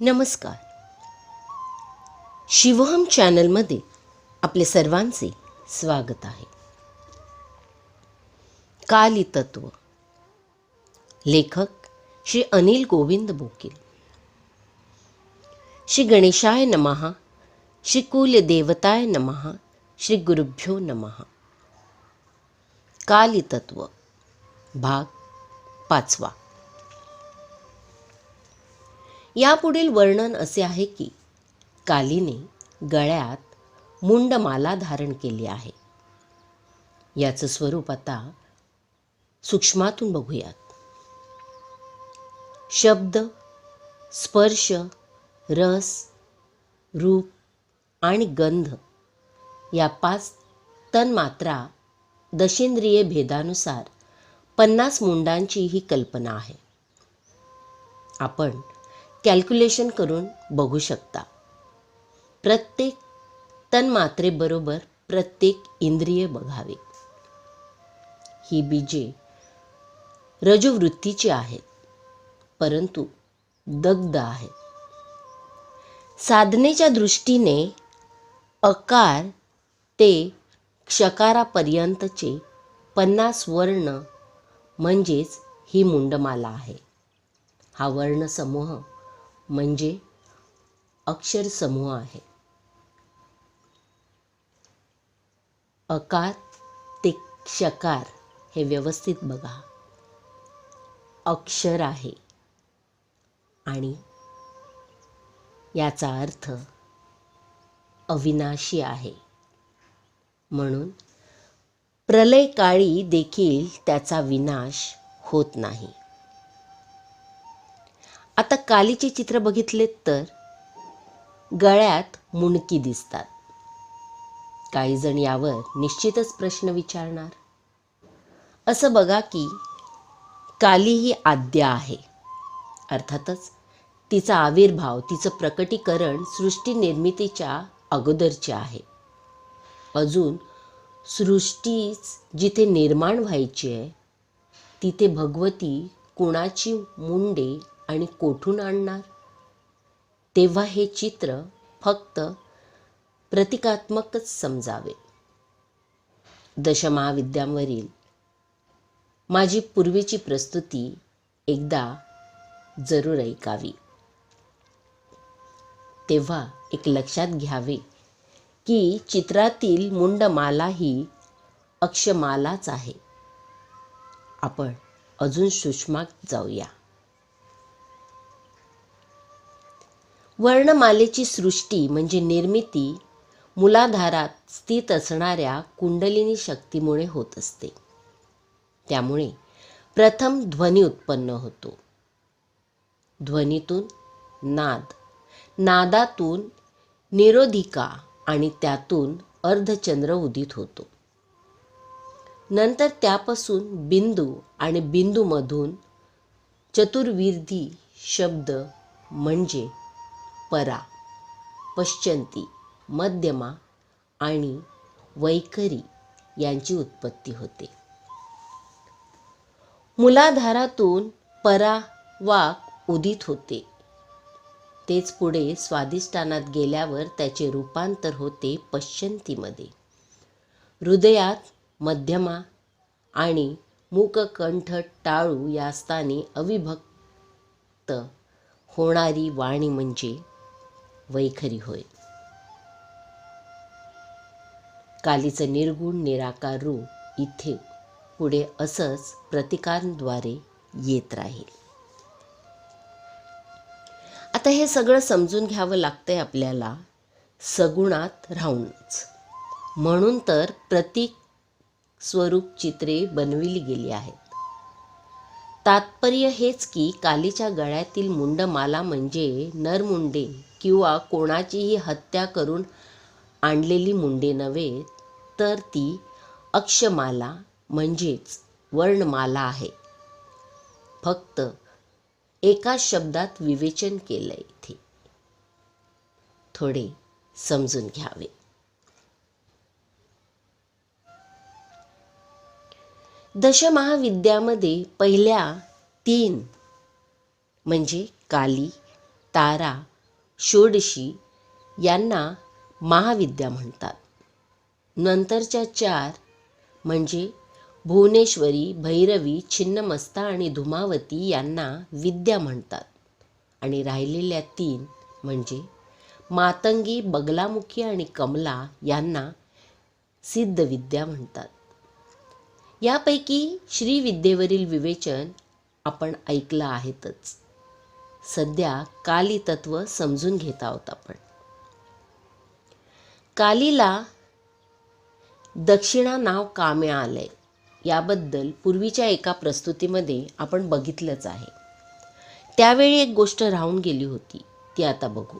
नमस्कार. शिवहम चॅनलमध्ये आपले सर्वांचे स्वागत आहे. कालितत्व लेखक श्री अनिल गोविंद बोकील. श्री गणेशाय नमः श्री कुलदेवताय नमहा नमः श्री गुरुभ्यो नमः. कालितत्व भाग पाचवा. यापुढील वर्णन असे आहे की कालीने गळ्यात मुंडमाला धारण केली आहे. याचं स्वरूप आता सूक्ष्मातून बघूयात. शब्द स्पर्श रस रूप आणि गंध या पाच तन्मात्रा दशेंद्रिय भेदानुसार पन्नास मुंडांची ही कल्पना आहे. आपण कॅल्क्युलेशन करून बघू शकता. प्रत्येक तन्मात्रेबरोबर प्रत्येक इंद्रिय बघावे. ही बीजे रजोवृत्तीची आहेत परंतु दग्ध आहेत. साधनेच्या दृष्टीने अकार ते क्षकारापर्यंतचे पन्नास वर्ण म्हणजेच ही मुंडमाला आहे. हा वर्णसमूह म्हणजे अक्षर समूह आहे. अकार ते क्षकार हे व्यवस्थित बघा. अक्षर आहे आणि याचा अर्थ अविनाशी आहे. म्हणून प्रलयकाळी देखील त्याचा विनाश होत नाही. आता कालीचे चित्र बघितलेत तर गळ्यात मुंडकी दिसतात. काही जण यावर निश्चितच प्रश्न विचारणार. असं बघा की काली ही आद्या आहे. अर्थातच तिचा आविर्भाव तिचं प्रकटीकरण सृष्टी निर्मितीच्या अगोदरचे आहे. अजून सृष्टीच जिथे निर्माण व्हायची आहे तिथे भगवती कुणाची मुंडे आणि कोठून आणणार? तेव्हा हे चित्र फक्त प्रतिकात्मकच समजावे. दशमहाविद्यांवरील माझी पूर्वीची प्रस्तुती एकदा जरूर ऐकावी. तेव्हा एक लक्षात घ्यावे की चित्रातील मुंडमाला ही अक्षमालाच आहे. आपण अजून सुषमात जाऊया. वर्णमालेची सृष्टी म्हणजे निर्मिती मुलाधारात स्थित असणाऱ्या कुंडलिनी शक्तीमुळे होत असते. त्यामुळे प्रथम ध्वनी उत्पन्न होतो. ध्वनीतून नाद नादातून निरोधिका आणि त्यातून अर्धचंद्र उदित होतो. नंतर त्यापासून बिंदू आणि बिंदूमधून चतुर्विधी शब्द म्हणजे परा पश्चंती मध्यमा आणि वैखरी यांची उत्पत्ती होते. मुलाधारातून परा वाक उदित होते. तेच पुढे स्वादिष्टानात गेल्यावर त्याचे रूपांतर होते पश्चंतीमध्ये. हृदयात मध्यमा आणि मुककंठ टाळू या स्थानी अविभक्त होणारी वाणी म्हणजे वैखरी होय. कालीचं निर्गुण निराकार रूप इथे पुढे असंच प्रतिकांद्वारे येत राहील. आता हे सगळं समजून घ्यावं लागतंय आपल्याला सगुणात राहूनच. म्हणून तर प्रतीक स्वरूप चित्रे बनविली गेली आहेत. तात्पर्य हेच की कालीच्या गळ्यातील मुंडमाला म्हणजे नरमुंडे किंवा कोणाचीही हत्या करून आणलेली मुंडे नव्हे तर ती अक्षमाला म्हणजेच वर्णमाला आहे. फक्त एका शब्दात विवेचन केलं इथे. थोडे समजून घ्यावे. दशमहाविद्यामध्ये पहिल्या तीन म्हणजे काली तारा षोडशी यांना महाविद्या म्हणतात. नंतरच्या चार म्हणजे भुवनेश्वरी भैरवी छिन्नमस्ता आणि धुमावती यांना विद्या म्हणतात. आणि राहिलेल्या तीन म्हणजे मातंगी बगलामुखी आणि कमला यांना सिद्धविद्या म्हणतात. यापैकी श्रीविद्येवरील विवेचन आपण ऐकलं आहेतच. सध्या काली तत्व समजून घेत आहोत आपण. कालीला दक्षिणा नाव का मिळालंय याबद्दल पूर्वीच्या एका प्रस्तुतीमध्ये आपण बघितलंच आहे. त्यावेळी एक गोष्ट राहून गेली होती ती आता बघू.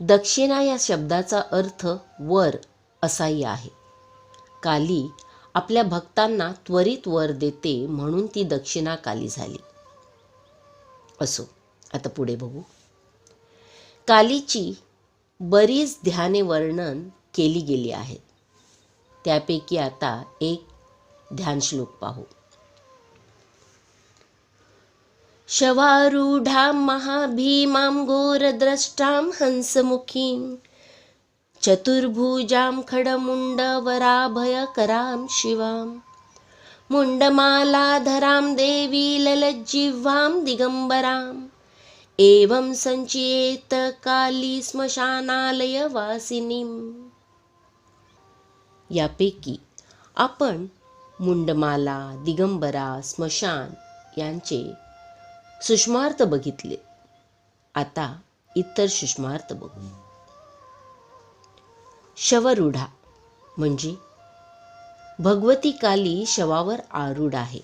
दक्षिणा या शब्दाचा अर्थ वर असाही आहे. काली आपल्या भक्तांना त्वरित वर देते म्हणून ती दक्षिणा काली झाली. असो. आता पुढे बघू. कालीची बरीच ध्याने वर्णन केली गेली आहेत. त्यापैकी आता एक ध्यानश्लोक पाहू. शवारूढां महाभीमां घोरद्रष्टां हंसमुखीं चतुर्भुजां खडमुण्डवराभयकरां शिवां. मुण्डमालाधरां देवी ललज्जिह्वां दिगम्बराम्। एवं सञ्चयेत काली स्मशानालयवासिनीम्। यापैकी आपण मुंडमाला दिगंबरा स्मशान यांचे सुषमार्थ बघितले. आता इतर सुषमार्थ बघू. शवरूढा म्हणजे भगवती काली शवावर आरूढ आहे.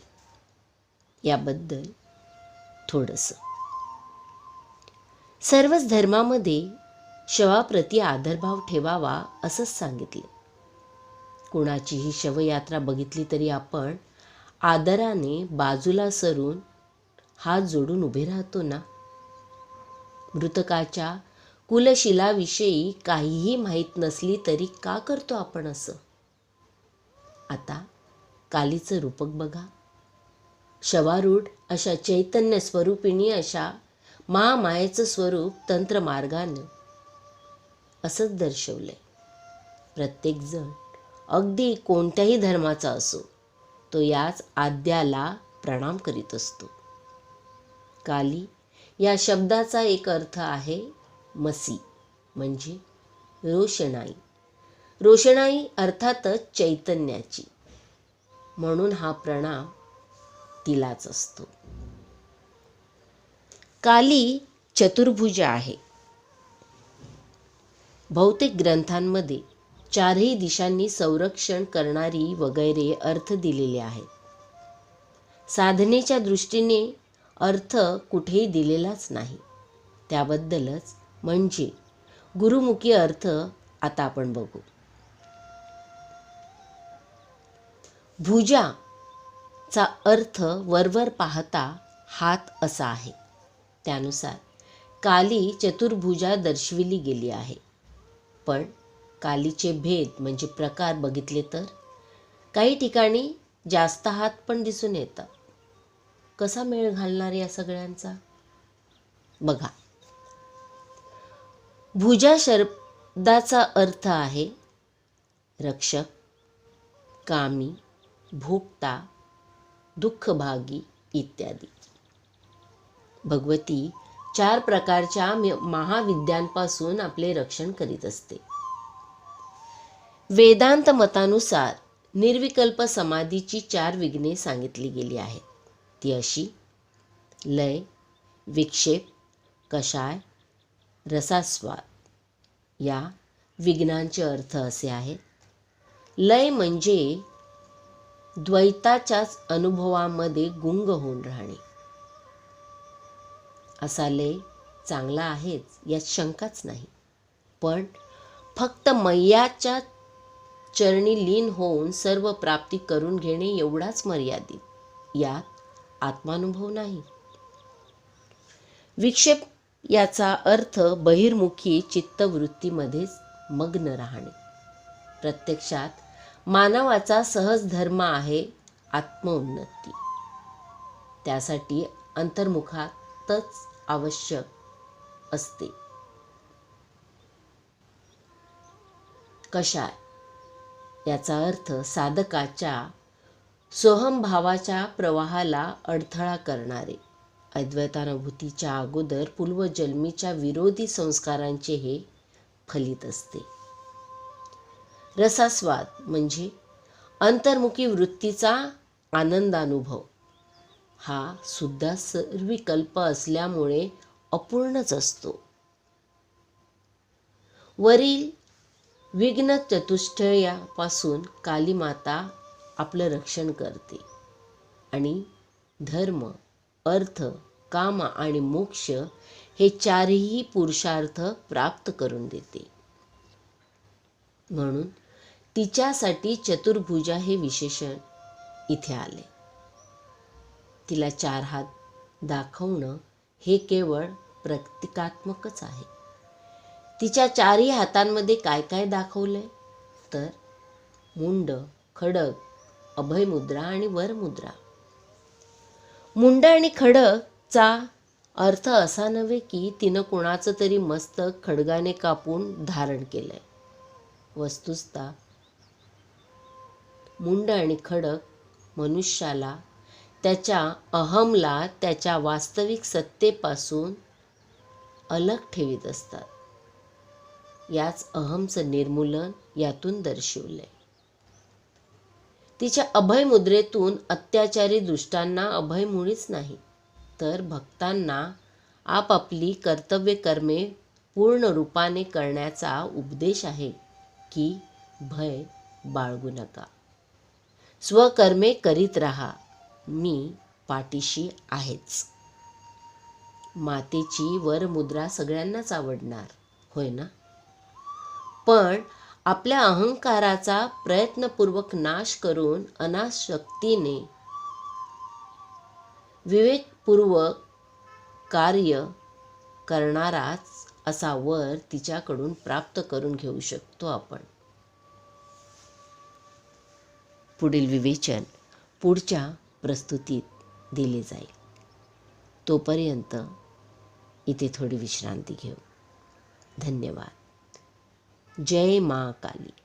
याबद्दल थोडंसं. सर्वच धर्मामध्ये शवाप्रती आदरभाव ठेवावा असंच सांगितले. कुणाचीही शवयात्रा बघितली तरी आपण आदराने बाजूला सरून हात जोडून उभे राहतो ना? मृतकाच्या कुलशिलाविषयी काहीही माहीत नसली तरी का करतो आपण असं? आता कालीचं रूपक बघा. शवारूढ अशा चैतन्य स्वरूपिणी अशा महामायेचं स्वरूप तंत्रमार्गानं असंच दर्शवलंय. प्रत्येकजण अगदी कोणत्याही धर्माचा असो तो याच आद्याला प्रणाम करीत असतो. काली या शब्दाचा एक अर्थ आहे मसी म्हणजे रोषणाई. रोषणाई अर्थातच चैतन्याची. म्हणून हा प्रणाम तिलाच असतो. काली चतुर्भुज आहे. बहुतेक ग्रंथांमध्ये चारही दिशांनी संरक्षण करणारी वगैरे अर्थ दिलेले आहेत. साधनेच्या दृष्टीने अर्थ कुठेही दिलेलाच नाही. त्याबद्दलच म्हणजे गुरुमुखी अर्थ आता आपण बघू. भुजाचा अर्थ वरवर पाहता हात असा आहे. त्यानुसार काली चतुर्भुजा दर्शविली गेली आहे. पण कालीचे भेद म्हणजे प्रकार बघितले तर काही ठिकाणी जास्त हात पण दिसून येतात. कसा मेळ घालणार या सगळ्यांचा? बघा. भुजा शब्दाचा अर्थ आहे रक्षक कामी भोगता दुःखभागी इत्यादी. भगवती चार प्रकारच्या महाविद्यांपासून आपले रक्षण करीत असते. वेदांत मतानुसार निर्विकल्प समाधीची चार विघ्ने सांगितली गेली आहेत. ती अशी लय विक्षेप कषाय रसास्वाद. या विघ्नांचे अर्थ असे आहेत. लय म्हणजे द्वैताच्याच अनुभवामध्ये गुंग होऊन राहणे. असा लय चांगला आहेच यात शंकाच नाही. पण फक्त मैयाच्या चरणी लीन होऊन सर्व प्राप्ती करून घेणे एवढाच मर्यादित यात आत्मानुभव नाही. विक्षेप याचा अर्थ बहिर्मुखी चित्तवृत्तीमध्येच मग्न राहणे. प्रत्यक्षात मानवाचा सहज धर्म आहे आत्मोन्नती. त्यासाठी अंतर्मुखातच आवश्यक असते. कशाय? याचा अर्थ साधकाच्या सोहमभावाच्या प्रवाहाला अडथळा करणारे. अद्वैतानुभूतीच्या अगोदर पूर्वजन्मीच्या विरोधी संस्कारांचे हे फलित असते. रसास्वाद म्हणजे अंतर्मुखी वृत्तीचा आनंदानुभव. हा सुद्धा सर्विकल्प असल्यामुळे अपूर्णच असतो. वरील विघ्न चतुष्टयापासून कालीमाता आपलं रक्षण करते आणि धर्म अर्थ काम आणि मोक्ष हे चारही पुरुषार्थ प्राप्त करून देते. म्हणून तिच्यासाठी चतुर्भुजा हे विशेषण इथे आले. तिला चार हात दाखवणं हे केवळ प्रतिकात्मकच आहे. तिच्या चारही हातांमध्ये काय काय दाखवलंय? तर मुंड खडक अभयमुद्रा आणि वरमुद्रा. मुंड आणि खडकचा अर्थ असा नव्हे की तिनं कोणाचं तरी मस्तक खडगाने कापून धारण केलंय. वस्तुस्ता मुंड आणि खडक मनुष्याला त्याच्या अहमला त्याच्या वास्तविक सत्तेपासून अलग ठेवीत असतात. याच अहमचं निर्मूलन यातून दर्शवलंय. तिच्या अभय मुद्रेतून अत्याचारी दुष्टांना अभय मुळीच नाही तर भक्तांना आपापली कर्तव्य कर्मे पूर्ण रूपाने करण्याचा उपदेश आहे की भय बाळगू नका. स्वकर्मे करीत राहा. मी पाठीशी आहेच. मातेची वरमुद्रा सगळ्यांनाच आवडणार. होय ना? पण आपल्या अहंकाराचा प्रयत्नपूर्वक नाश करून अनाशक्तीने विवेकपूर्वक कार्य करणाराच असा वर तिच्याकडून प्राप्त करून घेऊ शकतो आपण. पुढील विवेचन पुढच्या प्रस्तुतीत दिले जाईल. तोपर्यंत इथे थोडी विश्रांती घेऊ. धन्यवाद. जय मा काली.